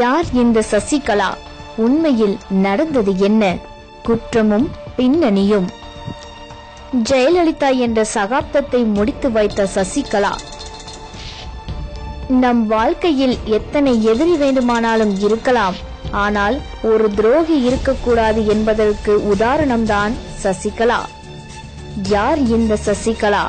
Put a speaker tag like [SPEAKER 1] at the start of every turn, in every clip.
[SPEAKER 1] யார் இந்த சசிகலா? உண்மையில் நடந்தது என்ன? குற்றமும் பின்னணியும். ஜெயலலிதா என்ற சகாப்தத்தை முடித்து வைத்த சசிகலா நம் வாழ்க்கையில் எத்தனை எதிரி வேண்டுமானாலும் இருக்கலாம் ஆனால் ஒரு துரோகி இருக்கக்கூடாது என்பதற்கு உதாரணம்தான் சசிகலா. யார் இந்த சசிகலா?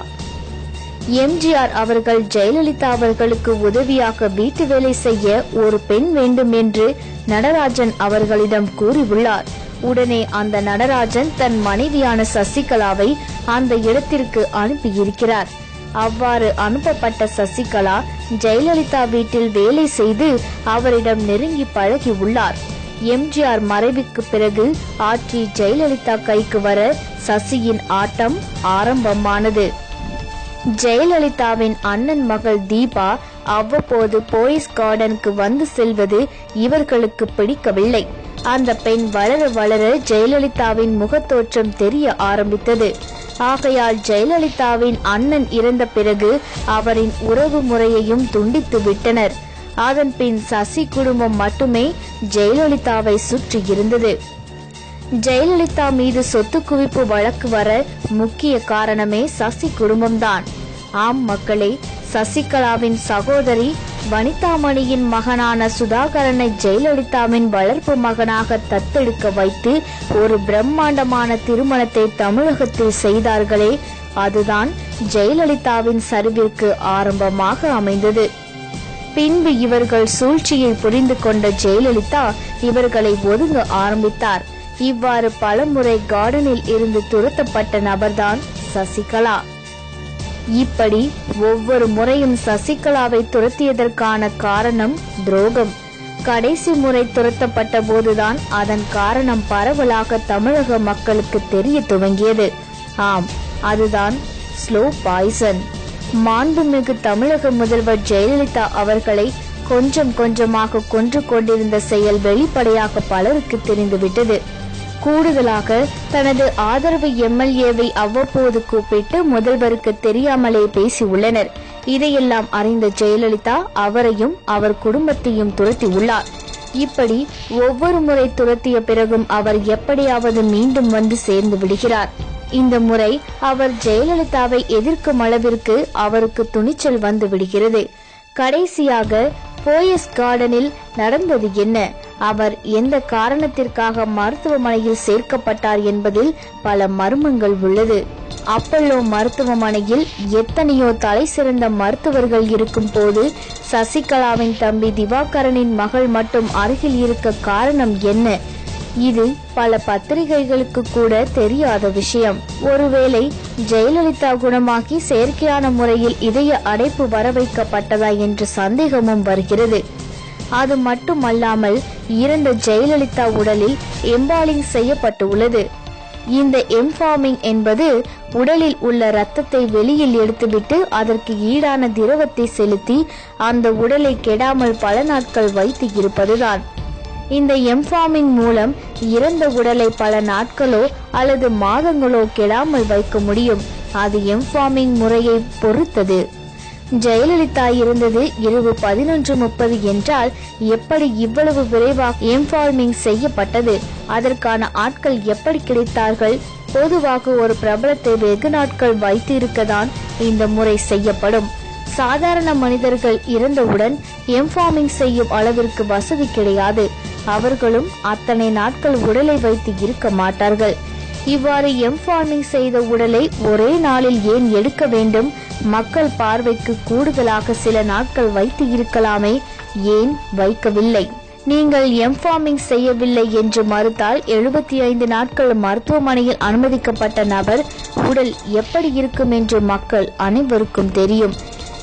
[SPEAKER 1] எம்ஜிஆர் அவர்கள் ஜெயலலிதா அவர்களுக்கு உதவியாக வீட்டு வேலை செய்ய ஒரு பெண் வேண்டும் என்று நடராஜன் அவர்களிடம் கூறியுள்ளார். உடனே அந்த நடராஜன் தன் மனைவியான சசிகலாவை அந்த இடத்திற்கு அனுப்பியிருக்கிறார். அவ்வாறு அனுப்பப்பட்ட சசிகலா ஜெயலலிதா வீட்டில் வேலை செய்து அவரிடம் நெருங்கி பழகி உள்ளார் எம்ஜிஆர் மறைவுக்கு பிறகு ஆட்சி ஜெயலலிதா கைக்கு வர சசியின் ஆட்டம் ஆரம்பமானது. ஜெயலலிதாவின் அண்ணன் மகள் தீபா அவ்வப்போது போயஸ் கார்டனுக்கு வந்து செல்வது இவர்களுக்கு பிடிக்கவில்லை. அந்த பெண் வளர வளர ஜெயலலிதாவின் முகத்தோற்றம் தெரிய ஆரம்பித்தது. ஆகையால் ஜெயலலிதாவின் அண்ணன் இறந்த பிறகு அவரின் உறவு முறையையும் துண்டித்து விட்டனர். அதன் பின் சசி குடும்பம் மட்டுமே ஜெயலலிதாவை சுற்றி இருந்தது. ஜெயலலிதா மீது சொத்து குவிப்பு வழக்கு வர முக்கிய காரணமே சசி குடும்பம்தான். ஆம் மக்களே சசிகலாவின் சகோதரி வனிதாமணியின் மகனான சுதாகரனை ஜெயலலிதாவின் வளர்ப்பு மகனாக தத்தெடுக்க வைத்து ஒரு பிரம்மாண்டமான திருமணத்தை தமிழகத்தில் செய்தார்களே அதுதான் ஜெயலலிதாவின் சரிவிற்கு ஆரம்பமாக அமைந்தது. பின்பு இவர்கள் சூழ்ச்சியை புரிந்து கொண்ட ஜெயலலிதா இவர்களை ஒதுங்க ஆரம்பித்தார். இவ்வாறு பலமுறை கார்டனில் இருந்து துரத்தப்பட்ட நபர்தான் சசிகலா. இப்படி ஒவ்வொரு முறையும் சசிகலாவை துரத்தியதற்கான காரணம் துரோகம். கடைசி முறை துரத்தப்பட்ட போதுதான் அதன் காரணம் பரவலாக தமிழக மக்களுக்கு தெரிய துவங்கியது. ஆம் அதுதான் ஸ்லோ பாய்சன் மாண்புமிகு தமிழக முதல்வர் ஜெயலலிதா அவர்களை கொஞ்சம் கொஞ்சமாக கொன்று கொண்டிருந்த செயல் வெளிப்படையாக பலருக்கு தெரிந்துவிட்டது. கூடுதலாக தனது ஆதரவு எம்எல்ஏவை அவ்வப்போது கூப்பிட்டு முதல்வருக்கு தெரியாமலே பேசியுள்ளனர். இதையெல்லாம் அறிந்த ஜெயலலிதா அவரையும் அவர் குடும்பத்தையும் துரத்தி உள்ளார் இப்படி ஒவ்வொரு முறை துரத்திய பிறகும் அவர் எப்படியாவது மீண்டும் வந்து சேர்ந்து விடுகிறார். இந்த முறை அவர் ஜெயலலிதாவை எதிர்க்கும் அளவிற்கு அவருக்கு துணிச்சல் வந்து விடுகிறது. கடைசியாக போயஸ் கார்டனில் நடந்தது என்ன? அவர் எந்த காரணத்திற்காக மருத்துவமனையில் சேர்க்கப்பட்டார் என்பதில் பல மர்மங்கள் உள்ளது. அப்பல்லோ மருத்துவமனையில் எத்தனையோ தலை சிறந்த மருத்துவர்கள் இருக்கும் போது சசிகலாவின் தம்பி திவாகரனின் மகள் மட்டும் அருகில் இருக்க காரணம் என்ன? இது பல பத்திரிகைகளுக்கு கூட தெரியாத விஷயம். ஒருவேளை ஜெயலலிதா குணமாகி செயற்கையான முறையில் இதய அடைப்பு வர வைக்கப்பட்டதா என்ற சந்தேகமும் வருகிறது. அது மட்டுமல்லாமல் இறந்த ஜெயலலிதா உடலில் எம்பாலிங் செய்யப்பட்டு உள்ளது இந்த எம்ஃபார்மிங் என்பது உடலில் உள்ள இரத்தத்தை வெளியில் எடுத்துவிட்டு அதற்கு ஈடான திரவத்தை செலுத்தி அந்த உடலை கெடாமல் பல நாட்கள் வைத்து இருப்பதுதான். இந்த எம்ஃபார்மிங் மூலம் இறந்த உடலை பல நாட்களோ அல்லது மாதங்களோ கெடாமல் வைக்க முடியும். அது எம்ஃபார்மிங் முறையை பொறுத்தது. ஜெயலலிதா இருந்தது இரவு பதினொன்று முப்பது என்றால் எப்படி இவ்வளவு விரைவாக எம்ஃபார்மிங் செய்யப்பட்டது? அதற்கான ஆட்கள் எப்படி கிடைத்தார்கள்? பொதுவாக ஒரு பிரபலத்தை வெகு நாட்கள் வைத்து இருக்கதான் இந்த முறை செய்யப்படும். சாதாரண மனிதர்கள் இறந்தவுடன் எம்ஃபார்மிங் செய்யும் அளவிற்கு வசதி கிடையாது. அவர்களும் அத்தனை நாட்கள் உடலை வைத்து இருக்க மாட்டார்கள். இவ்வாறு எம்ஃபார்மிங் செய்த உடலை ஒரே நாளில் ஏன் எடுக்க வேண்டும்? மக்கள் பார்வைக்கு கூடுதலாக சில நாட்கள் வைத்து இருக்கலாமே ஏன் வைக்கவில்லை? நீங்கள் எம்ஃபார்மிங் செய்யவில்லை என்று மறுத்தால் எழுபத்தி ஐந்து நாட்கள் மருத்துவமனையில் அனுமதிக்கப்பட்ட நபர் உடல் எப்படி இருக்கும் என்று மக்கள் அனைவருக்கும் தெரியும்.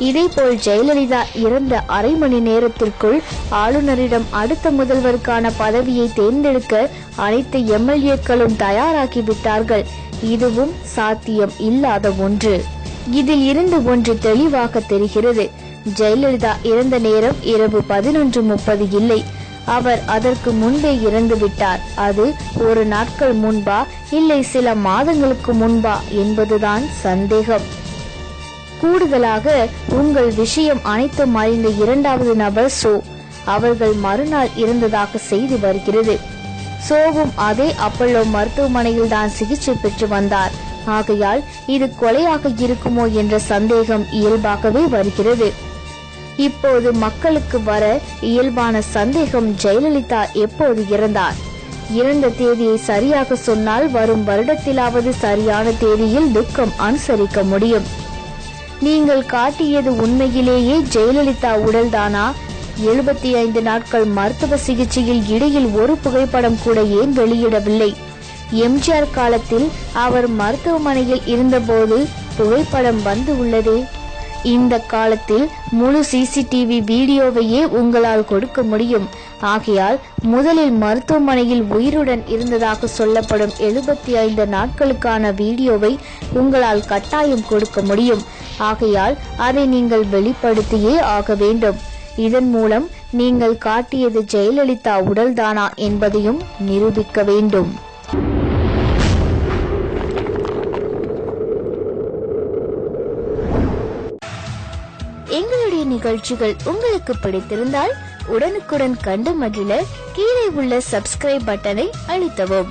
[SPEAKER 1] இதேபோல் ஜெயலலிதா இறந்த அரை மணி நேரத்திற்குள் ஆளுநரிடம் அடுத்த முதல்வருக்கான பதவியை தேர்ந்தெடுக்க அனைத்து எம்எல்ஏக்களும் தயாராகிவிட்டார்கள். இதுவும் சாத்தியம் இல்லாத ஒன்று. இதில் இருந்து ஒன்று தெளிவாக தெரிகிறது. ஜெயலலிதா இறந்த நேரம் இரவு பதினொன்று முப்பது இல்லை. அவர் அதற்கு முன்பே இறந்து விட்டார். அது ஒரு நாட்கள் முன்பா இல்லை சில மாதங்களுக்கு முன்பா என்பதுதான் சந்தேகம். கூடுதலாக உங்கள் விஷயம் அனைத்தும் அறிந்த இரண்டாவது நபர் சோ. அவர்கள் மறுநாள் இருந்ததாக செய்தி வருகிறது. சோவும் அதே அப்பல்லோ மருத்துவமனையில் தான் சிகிச்சை பெற்று வந்தார். ஆகையால் இது கொலையாக இருக்குமோ என்ற சந்தேகம் இயல்பாகவே வருகிறது. இப்போது மக்களுக்கு வர இயல்பான சந்தேகம் ஜெயலலிதா எப்போது இறந்தார்? இறந்த தேதியை சரியாக சொன்னால் வரும் வருடத்திலாவது சரியான தேதியில் துக்கம் அனுசரிக்க முடியும். நீங்கள் காட்டியது உண்மையிலேயே ஜெயலலிதா உடல்தானா? எழுபத்தி ஐந்து நாட்கள் மருத்துவ சிகிச்சையில் இடையில் ஒரு புகைப்படம் கூட ஏன் வெளியிடவில்லை? எம்ஜிஆர் காலத்தில் அவர் மருத்துவமனையில் இருந்தபோது புகைப்படம் வந்து உள்ளதே. இந்த காலத்தில் முழு சிசிடிவி வீடியோவையே உங்களால் கொடுக்க முடியும். ஆகையால் முதலில் மருத்துவமனையில் உயிருடன் இருந்ததாக சொல்லப்படும் எழுபத்தி ஐந்து நாட்களுக்கான வீடியோவை உங்களால் கட்டாயம் கொடுக்க முடியும். ஆகையால் அதை நீங்கள் வெளிப்படுத்தியே ஆக வேண்டும். இதன் மூலம் நீங்கள் காட்டியது ஜெயலலிதா உடல்தானா என்பதையும் நிரூபிக்க வேண்டும். எங்களுடைய நிகழ்ச்சிகள் உங்களுக்கு பிடித்திருந்தால் உடனுக்குடன் கண்டு மகிழ கீழே உள்ள சப்ஸ்கிரைப் பட்டனை அழுத்தவும்.